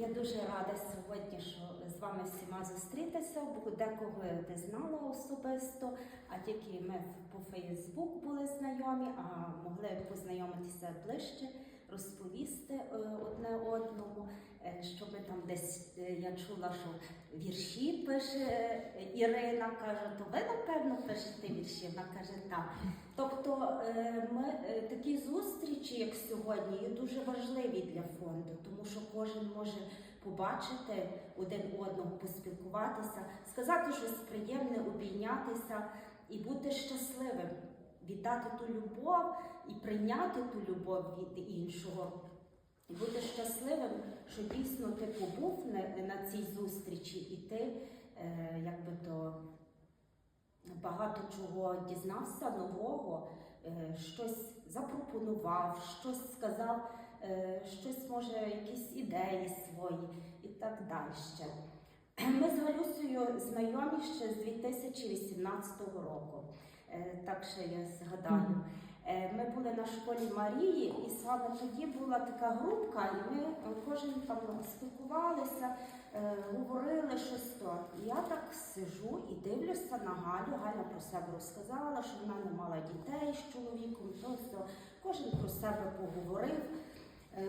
Я дуже рада сьогодні, що з вами всіма зустрітися, бо декого не знала особисто, а тільки ми по Фейсбук були знайомі, а могли познайомитися ближче, розповісти е, одне одному, е, що ми там десь е, я чула, що вірші пише Ірина, каже, то ви напевно пишете вірші. Вона каже, так. Тобто ми такі зустрічі, як сьогодні, є дуже важливі для фонду, тому що кожен може побачити один одного, поспілкуватися, сказати щось приємне, обійнятися і бути щасливим, віддати ту любов і прийняти ту любов від іншого. І бути щасливим, що дійсно ти побув на, цій зустрічі, і ти е, якби то багато чого дізнався нового, е, щось запропонував, щось сказав, е, щось може, якісь ідеї свої і так далі. Ми з Галюсею знайомі ще з 2018 року. Е, Так що я згадаю. Е, Ми були на школі Марії, і саме тоді була така групка, і ми е, кожен там спілкувалися, говорили щось то. І я так сижу і дивлюся на Галю. Галя про себе розказала, що вона не мала дітей з чоловіком, то все. Кожен про себе поговорив,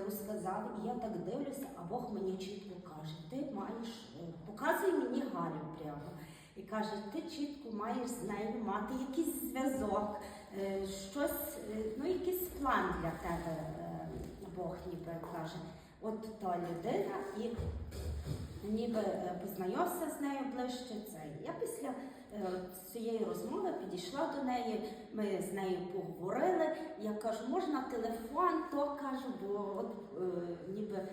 розказав. І я так дивлюся, а Бог мені чітко каже: ти маєш, показуй мені Галю прямо. І каже, ти чітко маєш з нею мати якийсь зв'язок, е, щось, е, ну якийсь план для тебе, е, Бог ніби каже. От та людина, і ніби познайомився з нею ближче. Це я після цієї розмови підійшла до неї. Ми з нею поговорили. Я кажу, можна телефон, то кажу, бо от ніби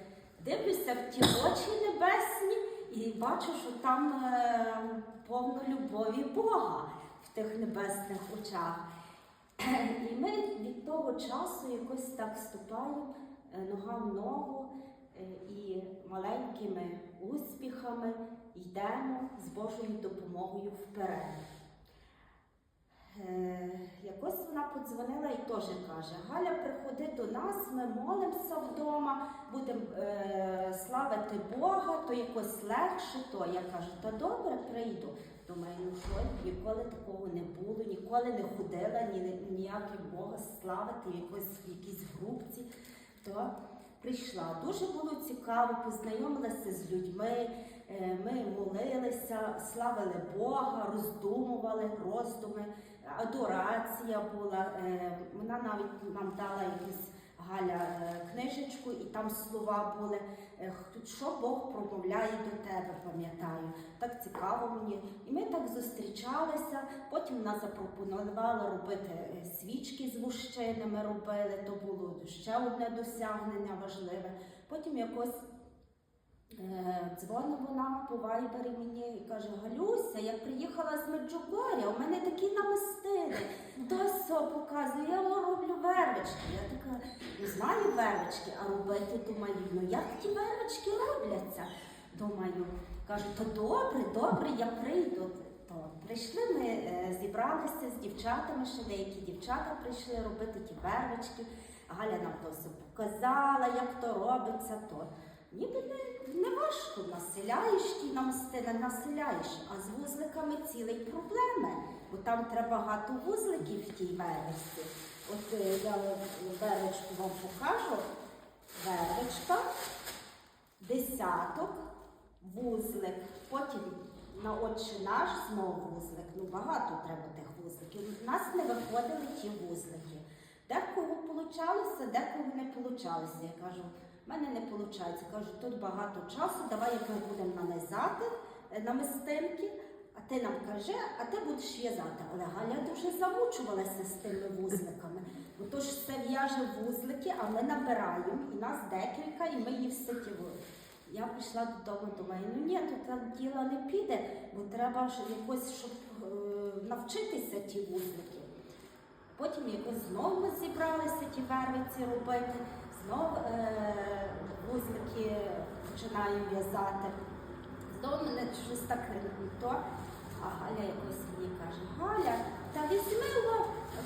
дивлюся в ті очі небесні і бачу, що там е, повно любові Бога в тих небесних очах. І ми від того часу якось так ступаємо е, нога в ногу е, і маленькими успіхами йдемо з Божою допомогою вперед. Якось вона подзвонила і теж каже: Галя, приходи до нас, ми молимося вдома, будемо е, славити Бога, то якось легше, то я кажу, та добре прийду. Думаю, ну що, ніколи такого не було, ніколи не ходила ні, ніяким Бога славити якось в якійсь групці. То прийшла. Дуже було цікаво, познайомилася з людьми. Е, Ми молилися, славили Бога, роздумували роздуми, адорація була. Е, Вона навіть нам дала якусь Галя е, книжечку, і там слова були, е, що Бог промовляє до тебе, пам'ятаю. Так цікаво мені. І ми так зустрічалися. Потім вона запропонувала робити свічки з вущини. Ми робили. То було ще одне досягнення важливе. Потім якось Дзвонить вона по вайбері мені і каже: Галюся, я приїхала з Меджугоря, у мене такі намистини. То все показує, я вам роблю вервички. Я така, не знаю вервички, а робити думаю, ну як ті вервички робляться? Думаю, кажу, то добре, добре, я прийду. То прийшли ми, е, зібралися з дівчатами, ще деякі дівчата прийшли робити ті вервички. Галя нам то показала, як то робиться. то. Ніби не, не важко населяєш ті намистини, населяєш, а з вузликами цілий проблеми, бо там треба багато вузликів в тій вервичці. От е, я вервичку вам покажу. Вервичка, десяток, вузлик, потім на отче наш знову вузлик. Ну багато треба тих вузликів. У нас не виходили ті вузлики. Декого получалося, декого не получалося. Я кажу, в мене не виходить. Кажу, тут багато часу, давай як ми будемо нанизати е, намистинки, а ти нам кажи, а ти будеш в'язати. Але Галя дуже замучувалася з тими вузликами. Бо то ж все в'яже вузлики, а ми набираємо, і нас декілька, і ми їх все ті Я прийшла додому, думаю, ну ні, тут діло не піде, бо треба якось, щоб е, навчитися ті вузлики. Потім якось знову зібралися ті вервиці робити, знову е, вузлики починаю в'язати. Знову мене щось так не то. А Галя якось мені каже, Галя, та візьми,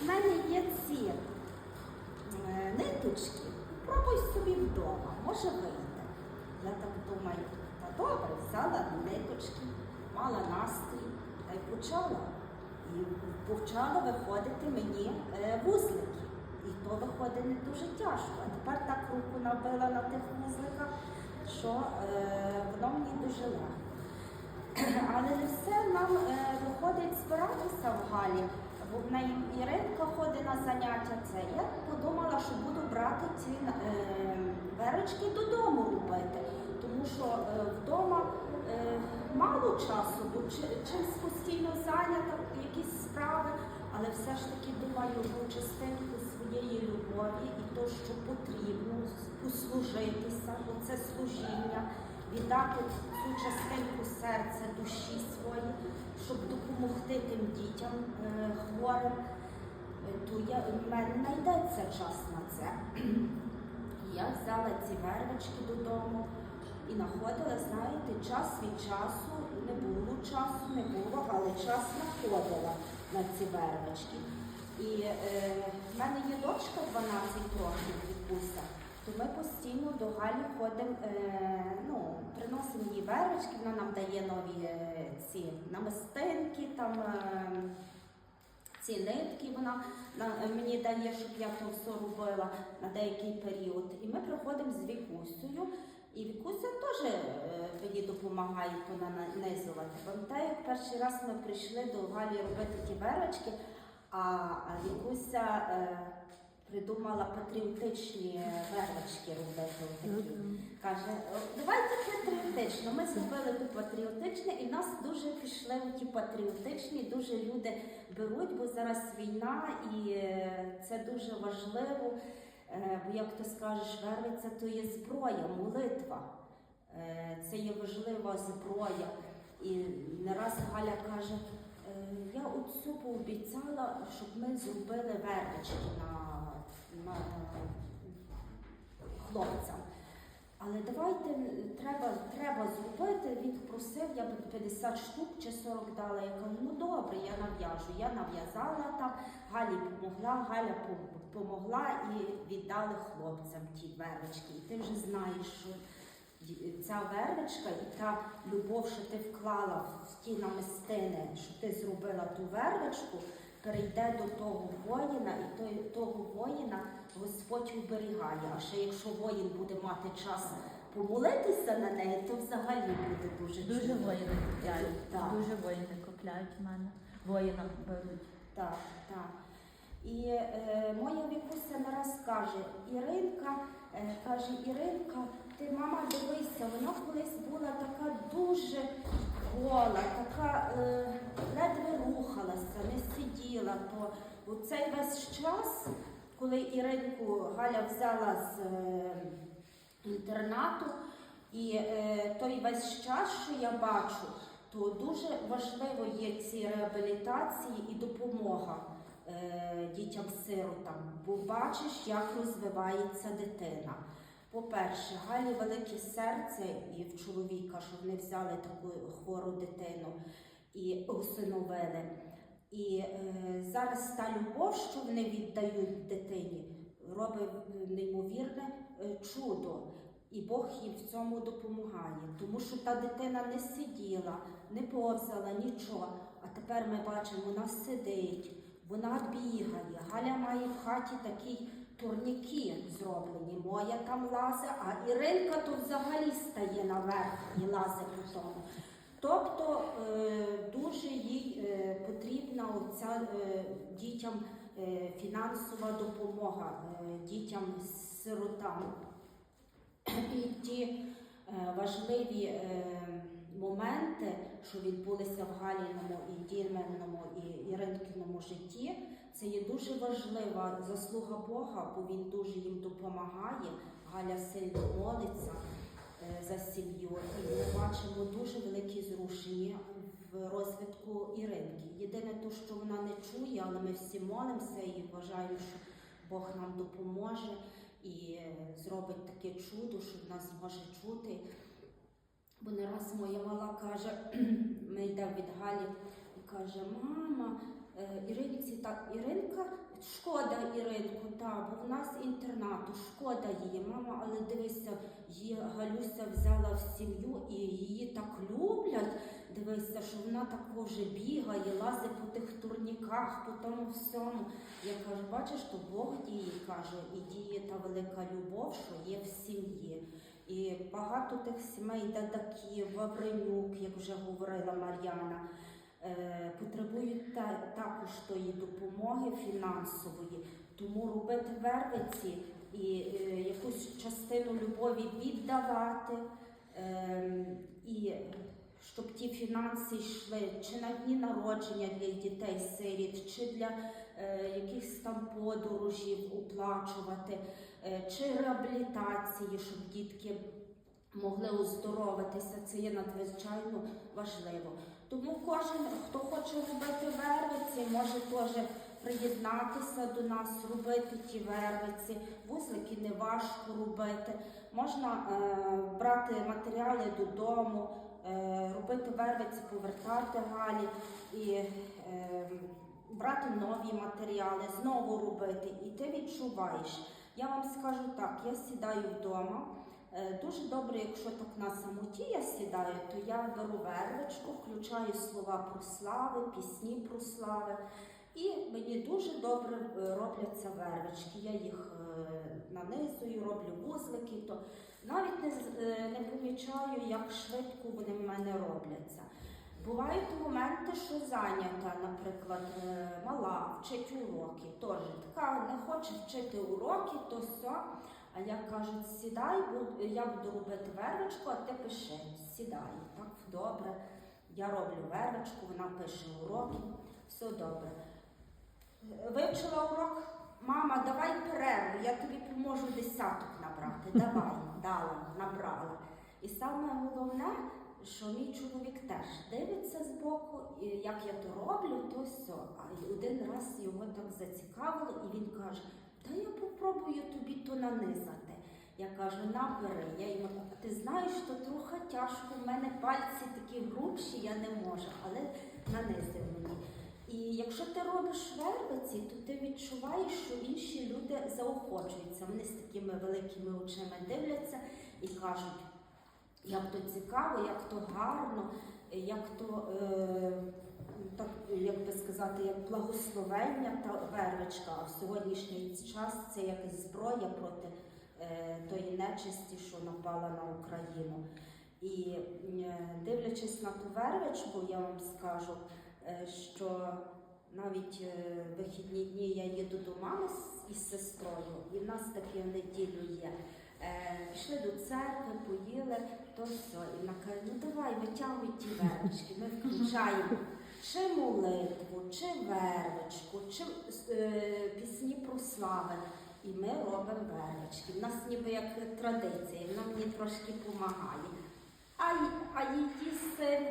в мене є ці е, ниточки, пробуй собі вдома, може вийде. Я так думаю, та добре, взяла ниточки, мала настрій та й почала. І почала виходити мені не дуже тяжко. А тепер так руку набила на тих вузликах, що е, воно мені дуже легко. Але не все нам е, виходить збиратися в Галі. Бо неї Іринка ходить на заняття це. Я подумала, що буду брати ці е, верочки додому робити, тому що е, вдома е, мало часу, бо чи, чимсь постійно зайнята, якісь справи, але все ж таки думаю, частинку своєї і то, що потрібно послужитися, бо це служіння, віддати цю частинку серця, душі свої, щоб допомогти тим дітям е, хворим, е, то я, мене знайдеться час на це. Я взяла ці вервички додому і знаходила, знаєте, час від часу, не було часу, не було, але час знаходила на ці вервички. І е, в мене є дочка 12 років Вікуся, то ми постійно до Галі ходимо, е, ну, приносимо їй вервички, вона нам дає нові е, ці намистинки, там е, ці нитки вона на- мені дає, щоб я то все робила на деякий період. І ми приходимо з Вікусею, і Вікуся теж е, мені допомагає то нанизувати. Пам'ятаю, як перший раз ми прийшли до Галі робити ті верочки, а Вікуся е, придумала патріотичні верочки робити. Каже, давайте патріотично. Ми зробили ту патріотичне, і в нас дуже пішли ті патріотичні, дуже люди беруть, бо зараз війна, і е, це дуже важливо. Е, Бо як ти скажеш, вервиця то є зброя, молитва. Це є важлива зброя. І не раз Галя каже, «Е, я отцю пообіцяла, щоб ми зробили вервички на, на хлопцям. Але давайте треба, треба зробити. Він просив, я б 50 штук чи 40 дала. Я кажу, ну добре, я нав'яжу. Я нав'язала там, Галі допомогла, Галя пом- помогла і віддали хлопцям ті вервички. І ти вже знаєш, що ця вервичка і та любов, що ти вклала в ті намистини, що ти зробила ту вервичку, перейде до того воїна, і той, того воїна Господь оберігає. А ще якщо воїн буде мати час помолитися на неї, то взагалі буде дуже Дуже воїни купляють. Так. Дуже воїни купляють в мене. Воїна беруть. Так, так. І е, моя вікуся не раз каже, Іринка, е, каже, Іринка, ти мама дивися, вона колись була така дуже гола, така е, ледве рухалася, не сиділа. То у цей весь час, коли Іринку Галя взяла з е, інтернату, і е, той весь час, що я бачу, то дуже важливо є ці реабілітації і допомога дітям-сиротам, бо бачиш, як розвивається дитина. По-перше, Галі велике серце і в чоловіка, що вони взяли таку хвору дитину і усиновили. І е, зараз та любов, що вони віддають дитині, робить неймовірне е, чудо. І Бог їм в цьому допомагає, тому що та дитина не сиділа, не повзала, нічого. А тепер ми бачимо, вона сидить, вона бігає. Галя має в хаті такі турніки зроблені. Моя там лазе, а Іринка то взагалі стає наверх і лазе по тому. Тобто е, дуже їй е, потрібна оця е, дітям фінансова допомога, дітям-сиротам. І ті важливі моменти, що відбулися в Галіному і Дірменному і Житті, це є дуже важлива заслуга Бога, бо він дуже їм допомагає. Галя сильно молиться е, за сім'ю. І ми бачимо дуже великі зрушення в розвитку Іринки. Єдине те, що вона не чує, але ми всі молимося і вважаємо, що Бог нам допоможе і е, зробить таке чудо, що вона зможе чути. Бо не раз моя мала каже, ми йдемо від Галі і каже, мама, Іринці та Іринка, шкода Іринку, та, бо в нас інтернату, шкода її, мама, але дивися, її Галюся взяла в сім'ю і її так люблять. Дивися, що вона так вже бігає, лазить по тих турніках, по тому всьому. Я кажу, бачиш, то Бог діє, каже, і діє та велика любов, що є в сім'ї. І багато тих сімей, Дадаків, Вавренюк, як вже говорила Мар'яна, е, потребують також тої допомоги фінансової. Тому робити вервиці і е, якусь частину любові віддавати. Ем, і щоб ті фінанси йшли чи на дні народження для дітей сиріт, чи для е, якихось там подорожів оплачувати, е, чи реабілітації, щоб дітки могли оздоровитися. Це є надзвичайно важливо. Тому кожен, хто хоче робити вервиці, може теж приєднатися до нас, робити ті вервиці. Вузлики не важко робити. Можна е, брати матеріали додому, е, робити вервиці, повертати галі і е, брати нові матеріали, знову робити. І ти відчуваєш. Я вам скажу так, я сідаю вдома. Е, Дуже добре, якщо так на самоті я сідаю, то я беру вервичку, включаю слова про слави, пісні про слави. І мені дуже добре е, робляться вервички. Я їх е, нанизую, роблю вузлики, то навіть не, не помічаю, як швидко вони в мене робляться. Бувають моменти, що зайнята, наприклад, мала вчить уроки. Теж така не хоче вчити уроки, то все. А я кажу, сідай, я буду робити вервичку, а ти пиши. Сідай. Так, добре. Я роблю вервичку, вона пише уроки, все добре. Вивчила урок, мама, давай перерву, я тобі поможу десяток набрати. Давай, дала, набрала. І саме головне, що мій чоловік теж дивиться збоку, і як я то роблю, то все. А один раз його так зацікавило, і він каже: Та я попробую тобі то нанизати. Я кажу, набери. Я йому ти знаєш, що трохи тяжко, в мене пальці такі грубші, я не можу, але нанизив мені. І якщо ти робиш вервиці, то ти відчуваєш, що інші люди заохочуються. Вони з такими великими очима дивляться і кажуть, як то цікаво, як то гарно, як то, е, так, як би сказати, як благословення та вервичка. А в сьогоднішній час це як зброя проти е, тої нечисті, що напала на Україну. І е, дивлячись на ту вервичку, я вам скажу, е, що навіть е, вихідні дні я їду до мами з- із сестрою, і в нас таке в неділю є. Е, Пішли до церкви, поїли, то все. І вона каже, ну давай витягуй ті вервички. Ми включаємо чи молитву, чи вервичку, чи е, пісні про слави. І ми робимо вервички. У нас ніби як традиція, вона мені трошки допомагає. А, а її син,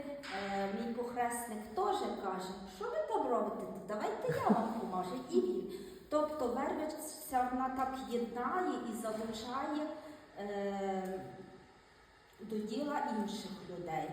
е, мій похресник, теж каже, що ви там робите? Давайте я вам поможу. І він. Тобто вервиця вона так єднає і залучає е, до діла інших людей.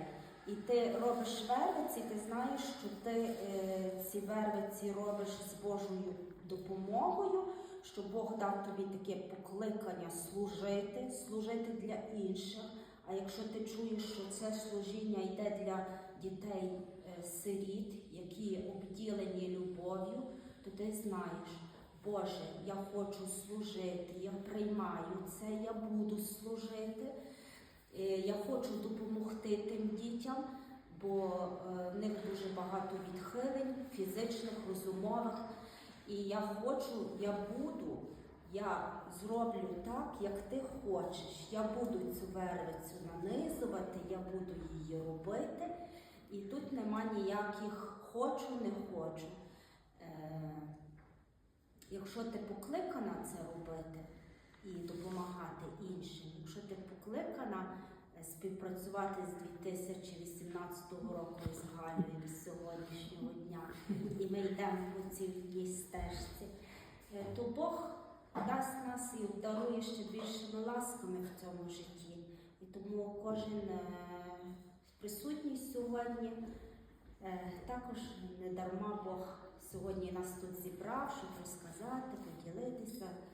І ти робиш вервиці, ти знаєш, що ти е, ці вервиці робиш з Божою допомогою, що Бог дав тобі таке покликання служити, служити для інших. А якщо ти чуєш, що це служіння йде для дітей е, сиріт, які обділені любов'ю, то ти знаєш, Боже, я хочу служити, я приймаю це, я буду служити. Е, Я хочу допомогти дітям, бо е, в них дуже багато відхилень, фізичних, розумових. І я хочу, я буду, я зроблю так, як ти хочеш. Я буду цю вервицю нанизувати, я буду її робити. І тут нема ніяких хочу, не хочу. Е, якщо ти покликана це робити і допомагати іншим, якщо ти покликана співпрацювати з 2018 року з Галею до сьогоднішнього дня, і ми йдемо по цій стежці, е, то Бог дасть нас і обдарує ще більшими ласками в цьому житті. І тому кожен е, присутній сьогодні е, також не дарма Бог сьогодні нас тут зібрав, щоб розказати, поділитися.